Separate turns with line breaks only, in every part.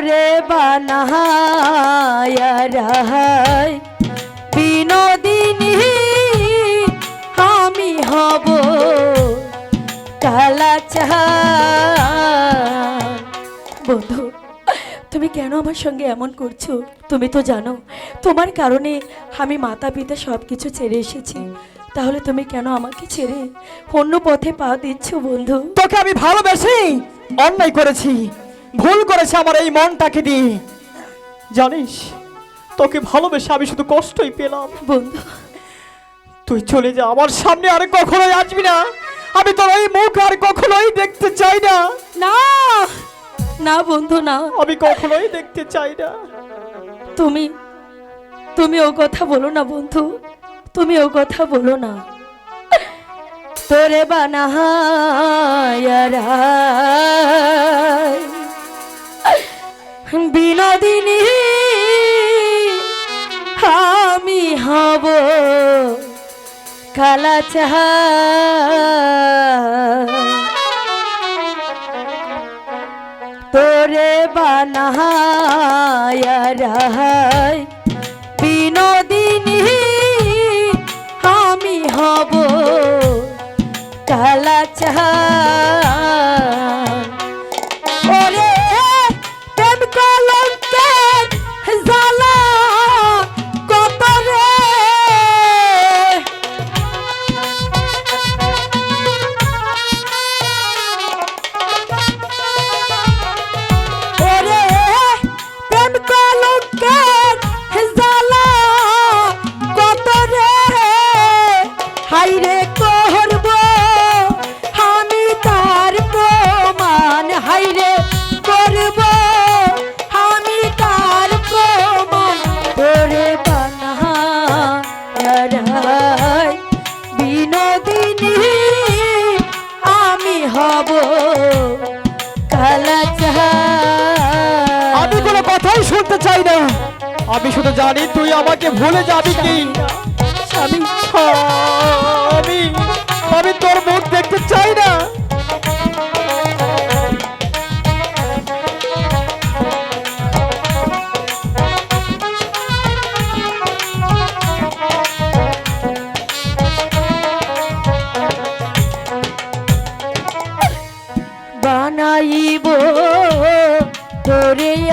তোরে বানায়া বিনোদিনী, আমি হব কালা বন্ধু, তুমি কেন আমার সঙ্গে এমন করছ? তুমি তো জানো, তোমার কারণে আমি মাতা পিতা সব কিছু ছেড়ে এসেছি। তাহলে তুমি কেন আমাকে ছেড়ে অন্য পথে পা দিচ্ছ বন্ধু?
তোকে আমি ভালোবেসে অন্যায় করেছি। ভুল করেছে আমার এই মনটাকে দিয়ে। জানিস তোকে ভালোবেসে আমি শুধু কষ্টই পেলাম।
বন্ধু।
তুই চলে যা আমার সামনে আর কখনোই আসবি না। আমি তোর এই মুখ আর কখনোই দেখতে চাই না।
না না বন্ধু না।
আমি কখনোই দেখতে চাই না।
তুমি তুমি ও কথা বলো না বন্ধু। তুমি ও কথা বলো না। তোরে বানাহায়ারা বিনোদিনী আমি হব কালা চাহা তোরে বানায়া রাহাই বিনোদিনী আমি হব কালা চাহা আমি
কোনো কথাই শুনতে চাই না। আমি শুধু জানি তুই আমাকে ভুলে যাবি কি? আমি তোর মুখ দেখতে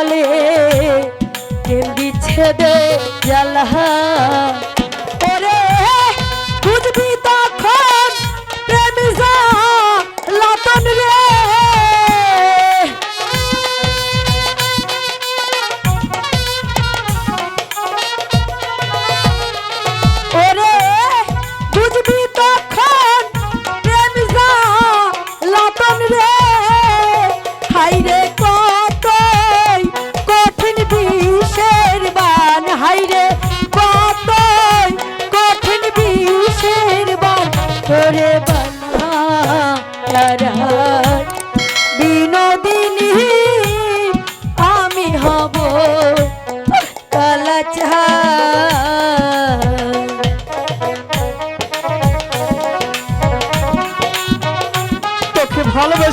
বলে কেন্দি ছেদে জ্বালা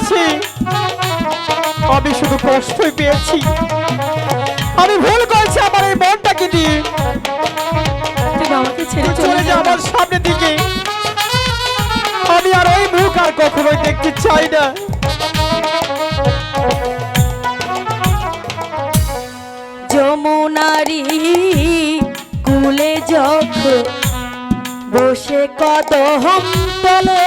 ভালোবেসে আমি শুধু কষ্টই পেয়েছি। আমি ভুল করেছি আমার এই মনটাকে দিয়ে চলে যা আমার সামনে দিকে। আমি আর ওই মুখ আর কখনোই দেখতে চাই না।
যমুনারি কুলে যখন বসে কদম তলে।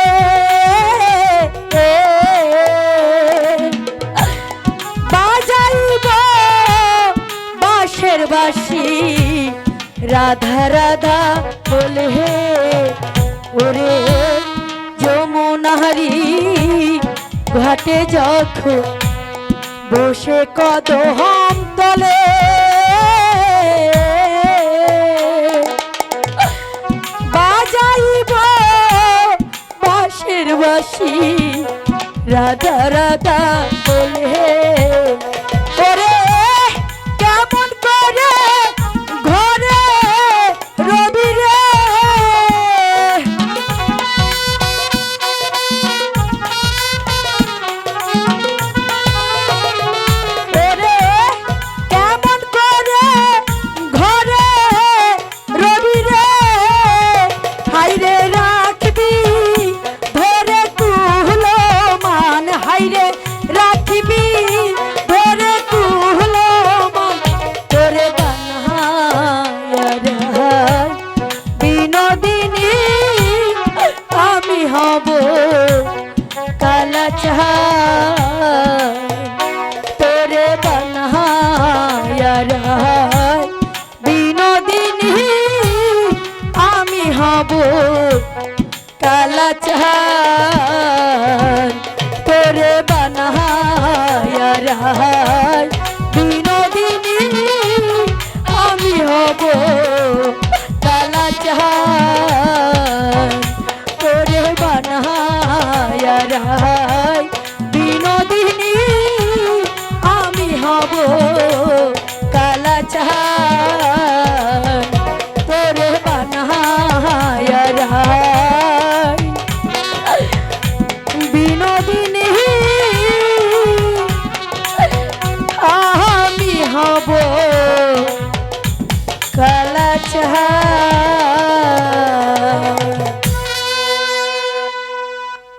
বাঁশের বাসি। রাধা রাধা বলে ওরে যমুনা নাহারি ঘাটে যখন বসে কদম তলে। বাজাইব বাঁশের বাসি। রাধা রাধা বলে হব কালা চাহা তোরে বানহায়ার বিনোদিনী আমি হব